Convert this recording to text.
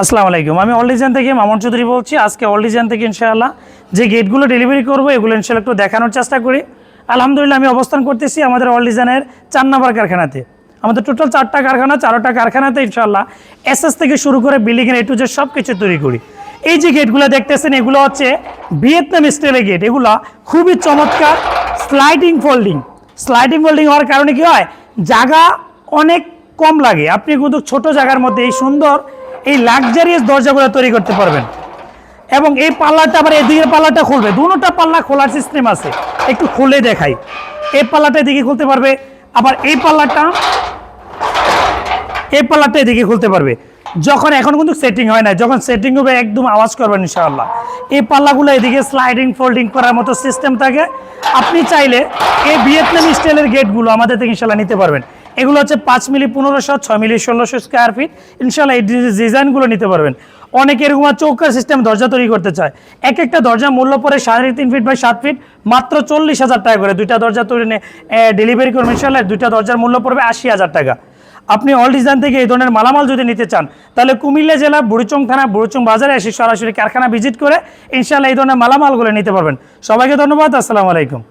আসসালামু আলাইকুম। আমি অল ডিজাইন থেকে মামুন চৌধুরী বলছি। আজকে অল ডিজাইন থেকে ইনশাআল্লাহ যে গেটগুলো ডেলিভারি করব, এগুলো ইনশাল্লাহ একটু দেখানোর চেষ্টা করি। আলহামদুলিল্লাহ আমি অবস্থান করতেছি আমাদের অল ডিজাইনের চার নম্বর কারখানাতে। আমাদের টোটাল চারটা কারখানা, চারোটা কারখানাতে ইনশাল্লাহ এসএস থেকে শুরু করে বিল্ডিংয়ের এ টু যে সব কিছু তৈরি করি। এই যে গেটগুলো দেখতেছেন, এগুলো হচ্ছে ভিয়েতনাম স্টাইলের গেট এগুলো খুবই চমৎকার স্লাইডিং ফোল্ডিং স্লাইডিং ফোল্ডিং হওয়ার কারণে কি হয়? জায়গা অনেক কম লাগে। আপনি কিন্তু ছোট জায়গার মধ্যে এই সুন্দর এই লাক্সারিয়াস দরজাগুলো তৈরি করতে পারবেন। এবং এই পাল্লাটা আবার এদিকে পাল্লাটা খুলবে। দুটোটা পাল্লা খোলার সিস্টেম আছে। একটু খুলে দেখাই। এই পাল্লাটা এদিকে খুলতে পারবে। আবার এই পাল্লাটা এই পাল্লাটা এদিকে খুলতে পারবে। যখন, এখন কিন্তু সেটিং হয় না যখন সেটিং হবে, একদম আওয়াজ করবেন ইনশাআল্লাহ। এই পাল্লাগুলো এদিকে স্লাইডিং ফোল্ডিং করার মতো সিস্টেম থাকে। আপনি চাইলে এই ভিয়েতনামি স্টাইলের গেটগুলো আমাদের থেকে ইনশাল্লাহ নিতে পারবেন। এগুলো হচ্ছে পাঁচ মিলি পনেরোশো, ছয় মিলি ষোলোশো স্কোয়ার ফিট ইনশাল্লাহ এই ডিজাইনগুলো নিতে পারবেন। অনেকে এরকম চৌকার সিস্টেম দরজা তৈরি করতে চায়। এক একটা দরজা মূল্য পড়ে সাড়ে তিন ফিট বাই সাত ফিট মাত্র চল্লিশ হাজার টাকা করে। দুইটা দরজা তৈরি ডেলিভারি করবেন ইনশাল্লাহ দুইটা দরজার মূল্য পড়বে আশি হাজার টাকা। আপনি অল ডিজাইন থেকে এই ধরনের মালামাল যদি নিতে চান, তাহলে কুমিল্লা জেলা, বুড়িচং থানা, বুড়িচং বাজারে এসে সরাসরি কারখানা ভিজিট করে ইনশাল্লাহ এই ধরনের মালামালগুলো নিতে পারবেন। সবাইকে ধন্যবাদ, আসসালামু আলাইকুম।